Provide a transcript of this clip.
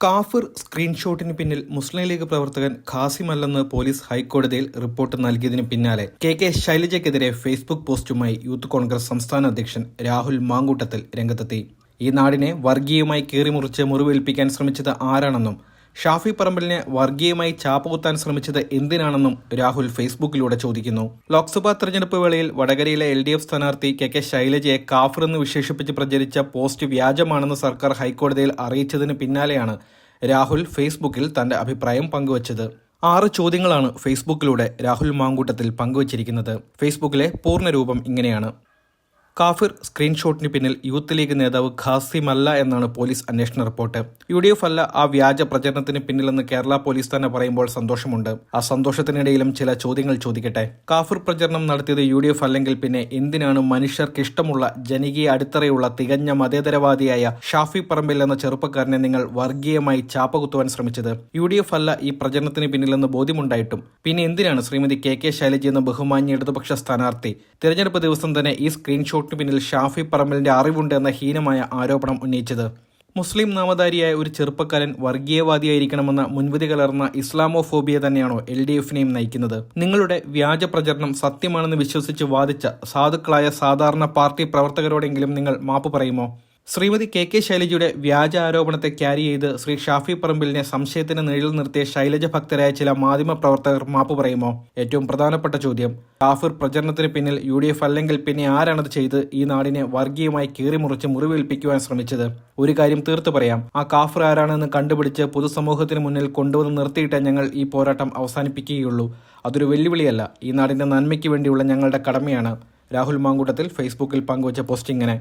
കാഫിർ സ്ക്രീൻഷോട്ടിന് പിന്നിൽ മുസ്ലിം ലീഗ് പ്രവർത്തകൻ ഖാസിമല്ലെന്ന് പോലീസ് ഹൈക്കോടതിയിൽ റിപ്പോർട്ട് നൽകിയതിന് പിന്നാലെ കെ കെ ശൈലജയ്ക്കെതിരെ ഫേസ്ബുക്ക് പോസ്റ്റുമായി യൂത്ത് കോൺഗ്രസ് സംസ്ഥാന അധ്യക്ഷൻ രാഹുൽ മാങ്കൂട്ടത്തിൽ രംഗത്തെത്തി. ഈ നാടിനെ വർഗീയമായി കീറിമുറിച്ച് മുറിവേൽപ്പിക്കാൻ ശ്രമിച്ചത് ആരാണെന്നും ഷാഫി പറമ്പലിനെ വർഗീയമായി ചാപ്പുകുത്താൻ ശ്രമിച്ചത് എന്തിനാണെന്നും രാഹുൽ ഫേസ്ബുക്കിലൂടെ ചോദിക്കുന്നു. ലോക്സഭാ തെരഞ്ഞെടുപ്പ് വേളയിൽ വടകരയിലെ എൽ ഡി എഫ് സ്ഥാനാർത്ഥി കെ കെ ശൈലജയെ കാഫർ എന്ന് വിശേഷിപ്പിച്ച് പ്രചരിച്ച പോസ്റ്റ് വ്യാജമാണെന്ന് സർക്കാർ ഹൈക്കോടതിയിൽ അറിയിച്ചതിന് പിന്നാലെയാണ് രാഹുൽ ഫേസ്ബുക്കിൽ തന്റെ അഭിപ്രായം പങ്കുവച്ചത്. ആറ് ചോദ്യങ്ങളാണ് ഫേസ്ബുക്കിലൂടെ രാഹുൽ മാങ്കൂട്ടത്തിൽ പങ്കുവച്ചിരിക്കുന്നത്. ഫേസ്ബുക്കിലെ പൂർണരൂപം ഇങ്ങനെയാണ്. കാഫിർ സ്ക്രീൻഷോട്ടിന് പിന്നിൽ യൂത്ത് ലീഗ് നേതാവ് ഖാസിമല്ല എന്നാണ് പോലീസ് അന്വേഷണ റിപ്പോർട്ട്. യു ഡി എഫ് അല്ല ആ വ്യാജ പ്രചരണത്തിന് പിന്നിലെന്ന് കേരള പോലീസ് തന്നെ പറയുമ്പോൾ സന്തോഷമുണ്ട്. ആ സന്തോഷത്തിനിടയിലും ചില ചോദ്യങ്ങൾ ചോദിക്കട്ടെ. കാഫിർ പ്രചരണം നടത്തിയത് യു ഡി എഫ് അല്ലെങ്കിൽ പിന്നെ എന്തിനാണ് മനുഷ്യർക്ക് ഇഷ്ടമുള്ള ജനകീയ അടിത്തറയുള്ള തികഞ്ഞ മതേതരവാദിയായ ഷാഫി പറമ്പിൽ എന്ന ചെറുപ്പക്കാരനെ നിങ്ങൾ വർഗീയമായി ചാപ്പകുത്തുവാൻ ശ്രമിച്ചത്? യു ഡി എഫ് അല്ല ഈ പ്രചരണത്തിന് പിന്നിലെന്ന് ബോധ്യമുണ്ടായിട്ടും. പിന്നെ എന്തിനാണ് ശ്രീമതി കെ കെ ശൈലജ എന്ന ബഹുമാന്യ ഇടതുപക്ഷ സ്ഥാനാർത്ഥി? തിരഞ്ഞെടുപ്പ് ദിവസം തന്നെ ഈ സ്ക്രീൻഷോട്ടിന് പിന്നിൽ ഷാഫി പറമ്പലിന്റെ അറിവുണ്ട് എന്ന ഹീനമായ ആരോപണം ഉന്നയിച്ചത്. മുസ്ലിം നാമധാരിയായ ഒരു ചെറുപ്പക്കാരൻ വർഗീയവാദിയായിരിക്കണമെന്ന മുൻവിധി കലർന്ന ഇസ്ലാമോഫോബിയ തന്നെയാണോ എൽ ഡി എഫിനെയും നയിക്കുന്നത്. നിങ്ങളുടെ വ്യാജ പ്രചരണം സത്യമാണെന്ന് വിശ്വസിച്ച് വാദിച്ച സാധുക്കളായ സാധാരണ പാർട്ടി പ്രവർത്തകരോടെങ്കിലും നിങ്ങൾ മാപ്പ് പറയുമോ? ശ്രീമതി കെ കെ ശൈലജയുടെ വ്യാജ ആരോപണത്തെ ക്യാരി ചെയ്ത് ശ്രീ ഷാഫി പറമ്പിലിനെ സംശയത്തിന് നീഴിൽ നിർത്തിയ ശൈലജ ഭക്തരായ ചില മാധ്യമ പ്രവർത്തകർ മാപ്പ് പറയുമോ? ഏറ്റവും പ്രധാനപ്പെട്ട ചോദ്യം. കാഫിർ പ്രചരണത്തിന് പിന്നിൽ യു ഡി എഫ് അല്ലെങ്കിൽ പിന്നെ ആരാണത് ചെയ്ത് ഈ നാടിനെ വർഗീയമായി കീറിമുറിച്ച് മുറിവേൽപ്പിക്കുവാൻ ശ്രമിച്ചത്? ഒരു കാര്യം തീർത്തു പറയാം. ആ കാഫിർ ആരാണെന്ന് കണ്ടുപിടിച്ച് പൊതുസമൂഹത്തിന് മുന്നിൽ കൊണ്ടുവന്ന് നിർത്തിയിട്ടേ ഞങ്ങൾ ഈ പോരാട്ടം അവസാനിപ്പിക്കുകയുള്ളൂ. അതൊരു വെല്ലുവിളിയല്ല. ഈ നാടിന്റെ നന്മയ്ക്ക് വേണ്ടിയുള്ള ഞങ്ങളുടെ കടമയാണ്. രാഹുൽ മാങ്കൂട്ടത്തിൽ ഫേസ്ബുക്കിൽ പങ്കുവച്ച പോസ്റ്റ് ഇങ്ങനെ